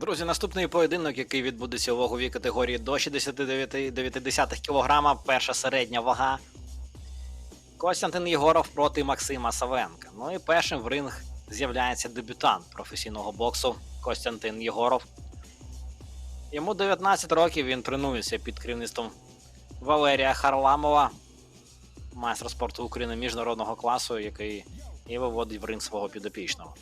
Друзі, наступний поєдинок, який відбудеться у ваговій категорії до 69,9 кг, перша середня вага. Костянтин Єгоров проти Максима Савенка. Ну і першим в ринг з'являється дебютант професійного боксу Костянтин Єгоров. Йому 19 років він тренується під керівництвом Валерія Харламова, майстра спорту України міжнародного класу, який і виводить в ринг свого підопічного.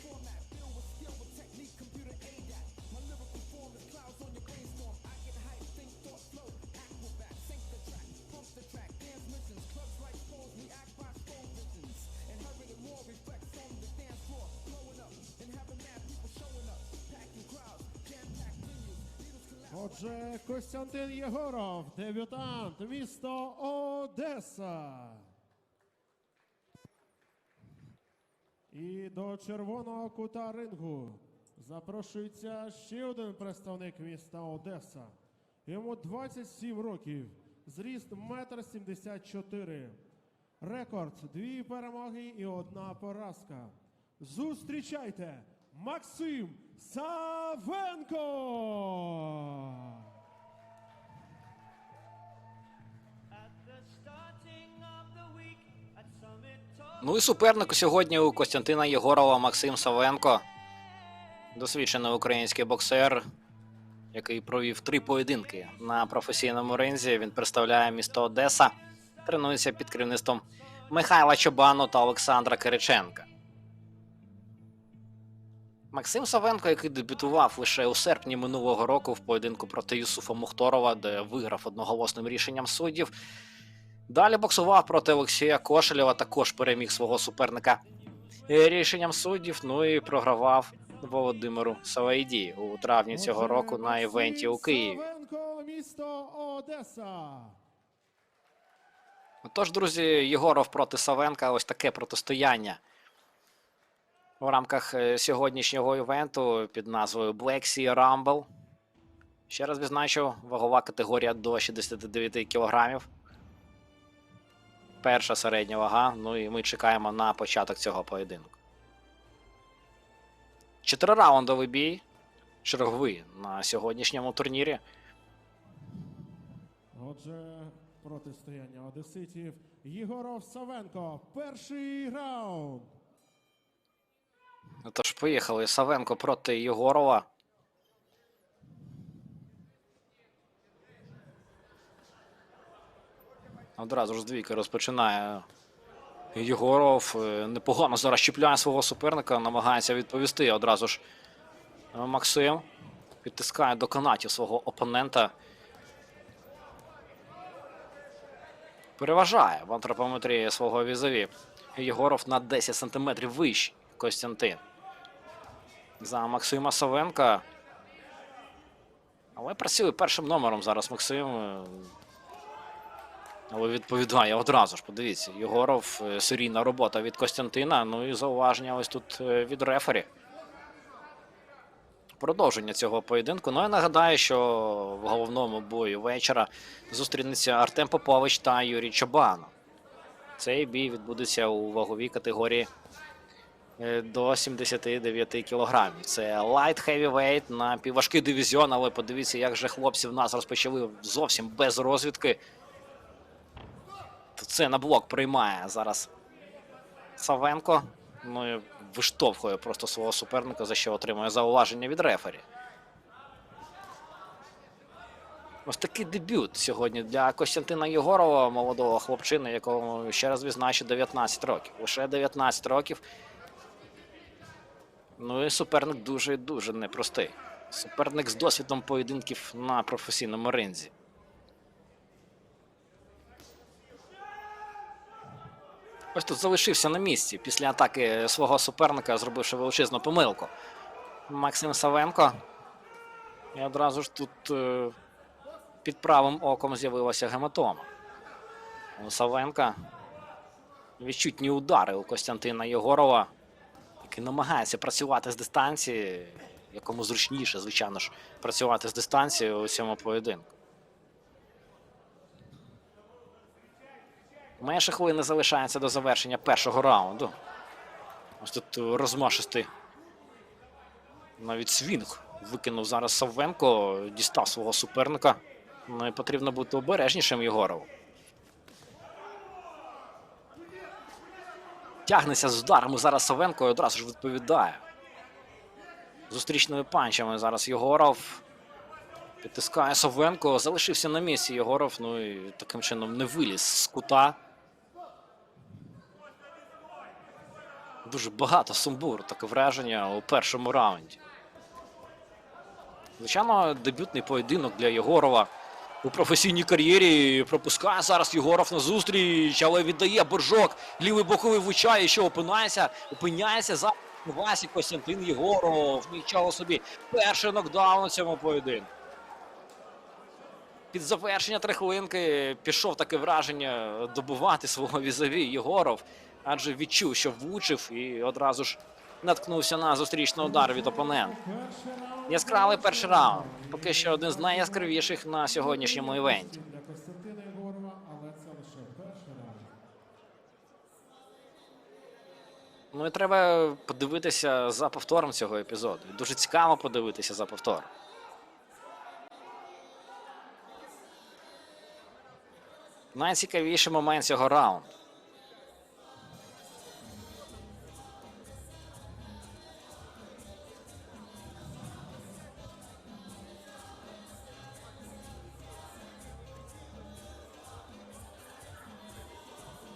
Отже, Костянтин Єгоров, дебютант, місто Одеса. І до червоного кута рингу запрошується ще один представник міста Одеса. Йому 27 років, зріст 1,74 м. Рекорд дві перемоги і одна поразка. Зустрічайте Максим Савенко! Ну і суперник сьогодні у Костянтина Єгорова Максим Савенко. Досвідчений український боксер, який провів три поєдинки на професійному ринзі. Він представляє місто Одеса, тренується під керівництвом Михайла Чобану та Олександра Кириченка. Максим Савенко, який дебютував лише у серпні минулого року в поєдинку проти Юсуфа Мухторова, де виграв одноголосним рішенням суддів. Далі боксував проти Олексія Кошелєва, також переміг свого суперника е, рішенням суддів. Ну і програвав Володимиру Савайді у травні цього року на івенті у Києві. Савенко, місто Одеса. Тож, друзі, Єгоров проти Савенка, ось таке протистояння в рамках е, сьогоднішнього івенту під назвою Black Sea Rumble. Ще раз відзначу, вагова категорія до 69 кілограмів. Перша середня вага. Ну і ми чекаємо на початок цього поєдинку. Чотирираундовий бій. Черговий на сьогоднішньому турнірі. Отже, протистояння одеситів Єгоров Савенко. Перший раунд. Ну, Тож поїхали Савенко проти Єгорова. Одразу ж з двійки розпочинає Єгоров. Е, Непогано зараз чіпляє свого суперника, намагається відповісти. Одразу ж е, Максим підтискає до канатів свого опонента. Переважає в антропометрії свого візові. Єгоров на 10 см вищий Костянтин за Максима Савенка. Але працює першим номером зараз Максим. Але відповідає одразу ж. Подивіться, Єгоров, е, серійна робота від Костянтина. Ну і зауваження ось тут е, від рефері. Продовження цього поєдинку. Ну я нагадаю, що в головному бою вечора зустрінеться Артем Попович та Юрій Чобанов. Цей бій відбудеться у ваговій категорії до 79 кілограмів. Це light heavyweight на півважкий дивізіон, але подивіться, як же хлопці в нас розпочали зовсім без розвідки. Це на блок приймає зараз Савенко. Ну і виштовхує просто свого суперника, за що отримує зауваження від рефері. Ось такий дебют сьогодні для Костянтина Єгорова, молодого хлопчини, якому ще раз відзначу 19 років. Лише 19 років. Ну і суперник дуже і дуже непростий. Суперник з досвідом поєдинків на професійному ринзі. Ось тут залишився на місці після атаки свого суперника, зробивши величезну помилку. Максим Савенко. І одразу ж тут е, під правим оком з'явилася гематома. У Савенка відчутні удари у Костянтина Єгорова, який намагається працювати з дистанції, якому зручніше, звичайно ж, працювати з дистанції у цьому поєдинку. Менше хвилини залишається до завершення першого раунду. Ось тут розмашистий навіть свінг Викинув зараз Савенко, дістав свого суперника. Ну і потрібно бути обережнішим Єгорову. Тягнеться з ударами зараз Савенко і одразу ж відповідає. Зустрічними панчами зараз Єгоров. Підтискає Савенко, залишився на місці Єгоров, ну і таким чином не виліз з кута. Дуже багато сумбуру, таке враження у першому раунді. Звичайно, дебютний поєдинок для Єгорова у професійній кар'єрі. Пропускає зараз Єгоров на зустріч, але віддає боржок. Лівий боковий влучає, що опинається, опиняється за Васі Костянтин Єгоров. Нічого собі. Перший нокдаун у цьому поєдинку. Під завершення три хвилинки пішов таке враження добувати свого візові Єгоров, адже відчув, що влучив і одразу ж наткнувся на зустрічний удар від опонента. Яскравий перший раунд. Поки що один з найяскравіших на сьогоднішньому івенті. Ну і треба подивитися за повтором цього епізоду. Дуже цікаво подивитися за повтором. Найцікавіший момент цього раунду.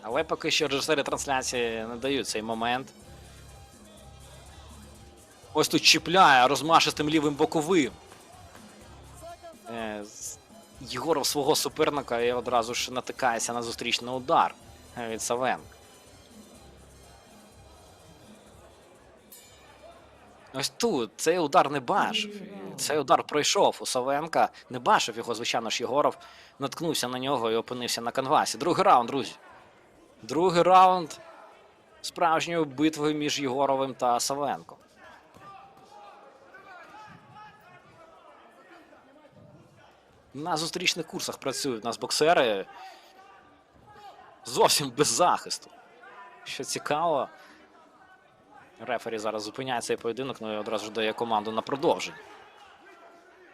Але поки що режисери трансляції не дають цей момент. Ось тут чіпляє розмашистим лівим боковим. Е, Єгоров свого суперника і одразу ж натикається на зустрічний удар е, від Савенка. Ось тут цей удар не бачив. Цей удар пройшов у Савенка. Не бачив його, звичайно ж, Єгоров. Наткнувся на нього і опинився на канвасі. Другий раунд, друзі. Другий раунд справжньої битви між Єгоровим та Савенком. На зустрічних курсах працюють у нас боксери зовсім без захисту. Що цікаво, рефері зараз зупиняє цей поєдинок, ну і одразу ж дає команду на продовження.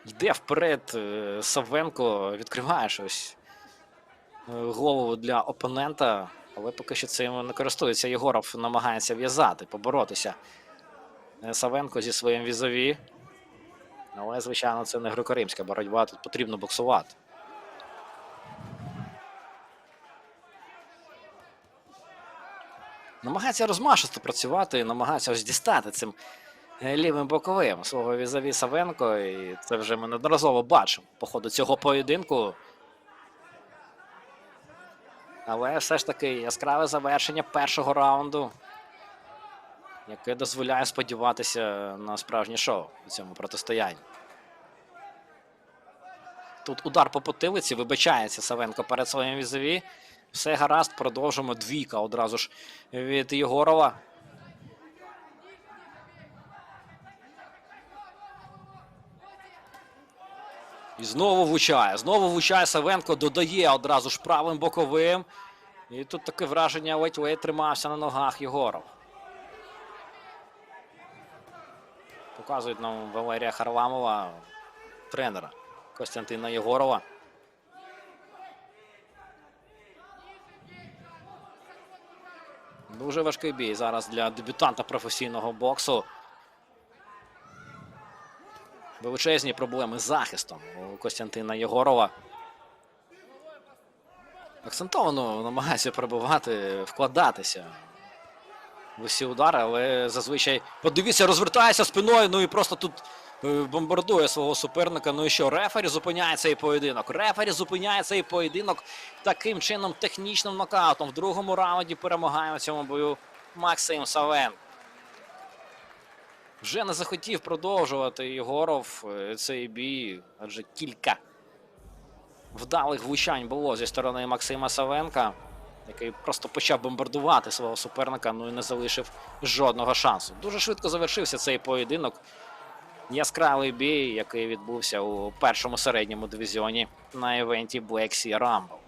Йде вперед е, Савенко, відкриває щось е, голову для опонента, але поки що цим не користується. Єгоров намагається в'язати, поборотися е, Савенко зі своїм візові. Але, звичайно, це не греко-римська боротьба, тут потрібно боксувати. Намагається розмашисто працювати, намагається ось дістати цим е, лівим боковим свого візаві Савенко. І це вже ми неодноразово бачимо по ходу цього поєдинку. Але все ж таки яскраве завершення першого раунду, яке дозволяє сподіватися на справжнє шоу у цьому протистоянні. Тут удар по потилиці, вибачається Савенко перед своїм візові. Все гаразд, продовжимо. Двійка одразу ж від Єгорова. І знову влучає. Знову влучає Савенко, додає одразу ж правим боковим. І тут таке враження ледь-ледь тримався на ногах Єгоров. Показують нам Валерія Харламова, тренера Костянтина Єгорова. Дуже важкий бій зараз для дебютанта професійного боксу. Величезні проблеми з захистом у Костянтина Єгорова. Акцентовано намагається пробивати, вкладатися в усі удари, але зазвичай подивіться, розвертається спиною. Ну і просто тут е, бомбардує свого суперника. Ну і що, рефері зупиняє цей поєдинок. Рефері зупиняє цей поєдинок таким чином, технічним нокаутом. В другому раунді перемагає у цьому бою Максим Савен. Вже не захотів продовжувати Єгоров е, цей бій, адже кілька вдалих влучань було зі сторони Максима Савенка, який просто почав бомбардувати свого суперника, ну і не залишив жодного шансу. Дуже швидко завершився цей поєдинок. Яскравий бій, який відбувся у першому середньому дивізіоні на івенті Black Sea Rumble.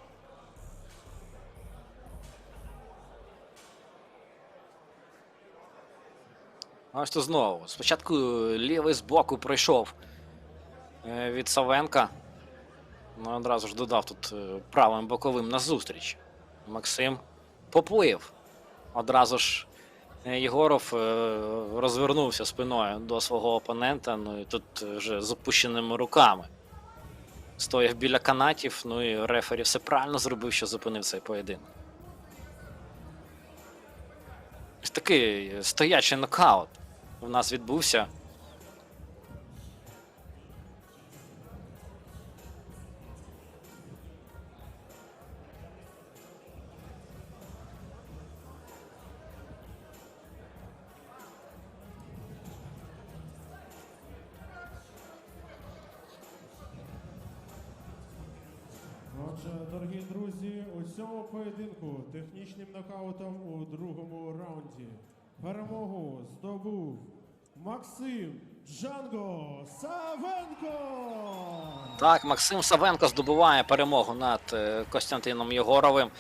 Ось знову. Спочатку лівий збоку пройшов е, від Савенка. Ну, одразу ж додав тут е, правим боковим назустріч. Максим поплив. Одразу ж е, Єгоров розвернувся спиною до свого опонента. Ну і тут вже з руками. Стояв біля канатів, ну і рефері все правильно зробив, що зупинив цей поєдинок. Такий стоячий нокаут у нас відбувся. Дорогі друзі, у цьому поєдинку технічним нокаутом у другому раунді перемогу здобув Максим Джанго Савенко. Так, Максим Савенко здобуває перемогу над е, Костянтином Єгоровим.